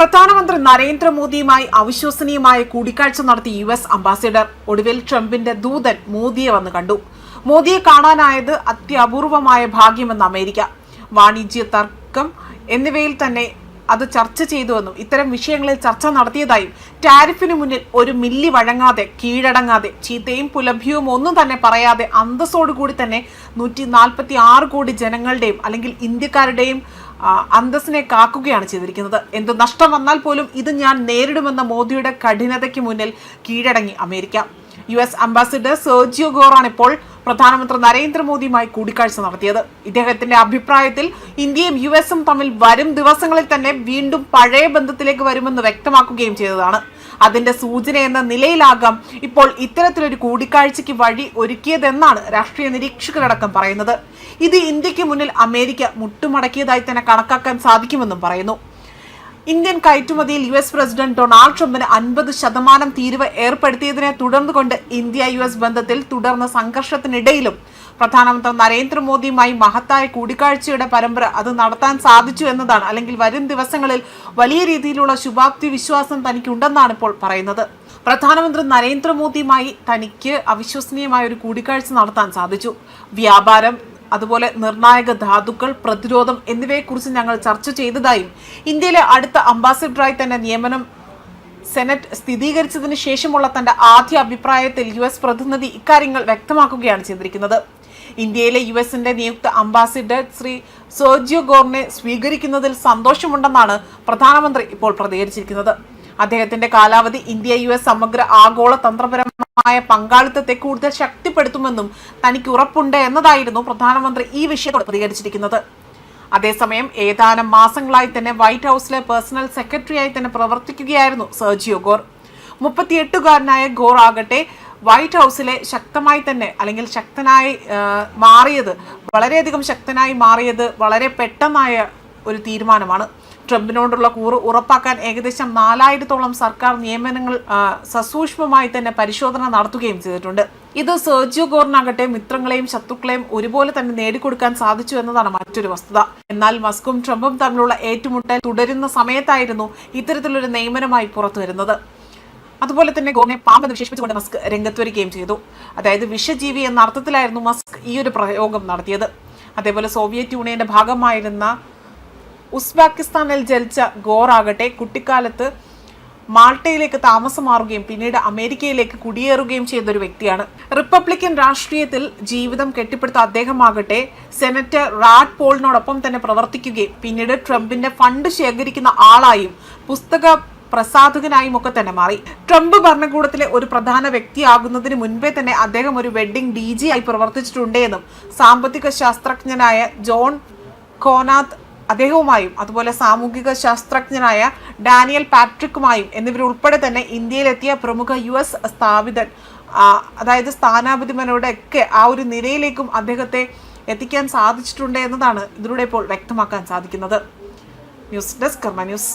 പ്രധാനമന്ത്രി നരേന്ദ്രമോദിയുമായി അവിശ്വസനീയമായ കൂടിക്കാഴ്ച നടത്തിയ യു എസ് അംബാസിഡർ ഒടുവിൽ ട്രംപിന്റെ ദൂതൻ മോദിയെ വന്ന് കണ്ടു. മോദിയെ കാണാനായത് അത്യപൂർവമായ ഭാഗ്യമെന്ന് അമേരിക്ക. വാണിജ്യ തർക്കം എന്നിവയിൽ തന്നെ അത് ചർച്ച ചെയ്തുവെന്നും ഇത്തരം വിഷയങ്ങളിൽ ചർച്ച നടത്തിയതായും ടാരിഫിന് മുന്നിൽ ഒരു മില്ലി വഴങ്ങാതെ കീഴടങ്ങാതെ ചീത്തയും പുലഭ്യവും ഒന്നും തന്നെ പറയാതെ അന്തസ്സോടുകൂടി തന്നെ നൂറ്റി നാൽപ്പത്തി ആറ് കോടി ജനങ്ങളുടെയും അല്ലെങ്കിൽ ഇന്ത്യക്കാരുടെയും അന്തസ്സിനെ കാക്കുകയാണ് ചെയ്തിരിക്കുന്നത്. എന്ത് നഷ്ടം വന്നാൽ പോലും ഇത് ഞാൻ നേരിടുമെന്ന മോദിയുടെ കഠിനതയ്ക്ക് മുന്നിൽ കീഴടങ്ങി America. U S ambassador Sergio ഗോറാണ് ഇപ്പോൾ പ്രധാനമന്ത്രി നരേന്ദ്രമോദിയുമായി കൂടിക്കാഴ്ച നടത്തിയത്. ഇദ്ദേഹത്തിന്റെ അഭിപ്രായത്തിൽ ഇന്ത്യയും യു എസും തമ്മിൽ വരും ദിവസങ്ങളിൽ തന്നെ വീണ്ടും പഴയ ബന്ധത്തിലേക്ക് വരുമെന്ന് വ്യക്തമാക്കുകയും ചെയ്തതാണ്. അതിന്റെ സൂചന എന്ന നിലയിലാകാം ഇപ്പോൾ ഇത്തരത്തിലൊരു കൂടിക്കാഴ്ചയ്ക്ക് വഴി ഒരുക്കിയതെന്നാണ് രാഷ്ട്രീയ നിരീക്ഷകരടക്കം പറയുന്നത്. ഇത് ഇന്ത്യയ്ക്ക് മുന്നിൽ അമേരിക്ക മുട്ടുമടക്കിയതായി തന്നെ കണക്കാക്കാൻ സാധിക്കുമെന്നും പറയുന്നു. ഇന്ത്യൻ കയറ്റുമതിയിൽ യു എസ് പ്രസിഡന്റ് ഡൊണാൾഡ് ട്രംപിന് അൻപത് ശതമാനം തീരുവ ഏർപ്പെടുത്തിയതിനെ തുടർന്നുകൊണ്ട് ഇന്ത്യ യു എസ് ബന്ധത്തിൽ തുടർന്ന സംഘർഷത്തിനിടയിലും പ്രധാനമന്ത്രി നരേന്ദ്രമോദിയുമായി മഹത്തായ കൂടിക്കാഴ്ചയുടെ പരമ്പര അത് നടത്താൻ സാധിച്ചു എന്നതാണ്. അല്ലെങ്കിൽ വരും ദിവസങ്ങളിൽ വലിയ രീതിയിലുള്ള ശുഭാപ്തി വിശ്വാസം തനിക്കുണ്ടെന്നാണ് ഇപ്പോൾ പറയുന്നത്. പ്രധാനമന്ത്രി നരേന്ദ്രമോദിയുമായി തനിക്ക് അവിശ്വസനീയമായ ഒരു കൂടിക്കാഴ്ച നടത്താൻ സാധിച്ചു. വ്യാപാരം അതുപോലെ നിർണായക ധാതുക്കൾ പ്രതിരോധം എന്നിവയെക്കുറിച്ച് ഞങ്ങൾ ചർച്ച ചെയ്തതായും ഇന്ത്യയിലെ അടുത്ത അംബാസിഡറായി തന്നെ നിയമനം സെനറ്റ് സ്ഥിരീകരിച്ചതിന് ശേഷമുള്ള തന്റെ ആദ്യ അഭിപ്രായത്തിൽ യു എസ് പ്രതിനിധി ഇക്കാര്യങ്ങൾ വ്യക്തമാക്കുകയാണ് ചെയ്തിരിക്കുന്നത്. ഇന്ത്യയിലെ യു എസിന്റെ നിയുക്ത അംബാസിഡർ ശ്രീ സോജിയോ ഗോറിനെ സ്വീകരിക്കുന്നതിൽ സന്തോഷമുണ്ടെന്നാണ് പ്രധാനമന്ത്രി ഇപ്പോൾ പ്രതികരിച്ചിരിക്കുന്നത്. അദ്ദേഹത്തിന്റെ കാലാവധി ഇന്ത്യ യു എസ് സമഗ്ര ആഗോള തന്ത്രപരമായ പങ്കാളിത്തത്തെ കൂടുതൽ ശക്തിപ്പെടുത്തുമെന്നും തനിക്ക് ഉറപ്പുണ്ട് എന്നതായിരുന്നു പ്രധാനമന്ത്രി ഈ വിഷയത്തോട് പ്രതികരിച്ചിരിക്കുന്നത്. അതേസമയം ഏതാനും മാസങ്ങളായി തന്നെ വൈറ്റ് ഹൗസിലെ പേഴ്സണൽ സെക്രട്ടറിയായി തന്നെ പ്രവർത്തിക്കുകയായിരുന്നു സെർജിയോ ഗോർ. മുപ്പത്തിയെട്ടുകാരനായ ഗോർ ആകട്ടെ വൈറ്റ് ഹൗസിലെ ശക്തമായി തന്നെ അല്ലെങ്കിൽ ശക്തനായി മാറിയത് വളരെയധികം ശക്തനായി മാറിയത് വളരെ പെട്ടെന്നായ ഒരു തീരുമാനമാണ്. ട്രംപിനോടുള്ള കൂറ് ഉറപ്പാക്കാൻ ഏകദേശം നാലായിരത്തോളം സർക്കാർ നിയമനങ്ങൾ സസൂക്ഷ്മമായി തന്നെ പരിശോധന നടത്തുകയും ചെയ്തിട്ടുണ്ട്. ഇത് സെർജിയോ ഗോറിനാകട്ടെ മിത്രങ്ങളെയും ശത്രുക്കളെയും ഒരുപോലെ തന്നെ നേടിക്കൊടുക്കാൻ സാധിച്ചു എന്നതാണ് മറ്റൊരു വസ്തുത. എന്നാൽ മസ്കും ട്രംപും തമ്മിലുള്ള ഏറ്റുമുട്ടൽ തുടരുന്ന സമയത്തായിരുന്നു ഇത്തരത്തിലൊരു നിയമനമായി പുറത്തു വരുന്നത് അതുപോലെ തന്നെ ഗോറിനെ പാമ്പെന്ന് വിശേഷിപ്പിച്ചുകൊണ്ട് മസ്ക് രംഗത്ത് വരികയും ചെയ്തു. അതായത് വിഷജീവി എന്ന അർത്ഥത്തിലായിരുന്നു മസ്ക് ഈ ഒരു പ്രയോഗം നടത്തിയത്. അതേപോലെ സോവിയറ്റ് യൂണിയന്റെ ഭാഗമായിരുന്ന ഉസ്ബെക്കിസ്ഥാനിൽ ജനിച്ച ഗോർ ആകട്ടെ കുട്ടിക്കാലത്ത് മാൾട്ടയിലേക്ക് താമസം മാറുകയും പിന്നീട് അമേരിക്കയിലേക്ക് കുടിയേറുകയും ചെയ്ത ഒരു വ്യക്തിയാണ്. റിപ്പബ്ലിക്കൻ രാഷ്ട്രീയത്തിൽ ജീവിതം കെട്ടിപ്പടുത്ത അദ്ദേഹമാകട്ടെ സെനറ്റർ റാഡ് പോളിനോടൊപ്പം തന്നെ പ്രവർത്തിക്കുകയും പിന്നീട് ട്രംപിന്റെ ഫണ്ട് ശേഖരിക്കുന്ന ആളായും പുസ്തക പ്രസാധകനായും ഒക്കെ തന്നെ മാറി. ട്രംപ് ഭരണകൂടത്തിലെ ഒരു പ്രധാന വ്യക്തിയാകുന്നതിന് മുൻപേ തന്നെ അദ്ദേഹം ഒരു വെഡ്ഡിംഗ് ഡി ജി ആയി പ്രവർത്തിച്ചിട്ടുണ്ടെന്നും സാമ്പത്തിക ശാസ്ത്രജ്ഞനായ ജോൺ കോനാത്ത് അദ്ദേഹവുമായും അതുപോലെ സാമൂഹിക ശാസ്ത്രജ്ഞനായ ഡാനിയൽ പാട്രിക്കുമായും എന്നിവരുൾപ്പെടെ തന്നെ ഇന്ത്യയിലെത്തിയ പ്രമുഖ യു എസ് സ്ഥാപിതൻ അതായത് സ്ഥാനാപതിമാരോടൊക്കെ ആ ഒരു നിരയിലേക്കും അദ്ദേഹത്തെ എത്തിക്കാൻ സാധിച്ചിട്ടുണ്ട് എന്നതാണ് ഇതിലൂടെ ഇപ്പോൾ വ്യക്തമാക്കാൻ സാധിക്കുന്നത്. News desk Karma news.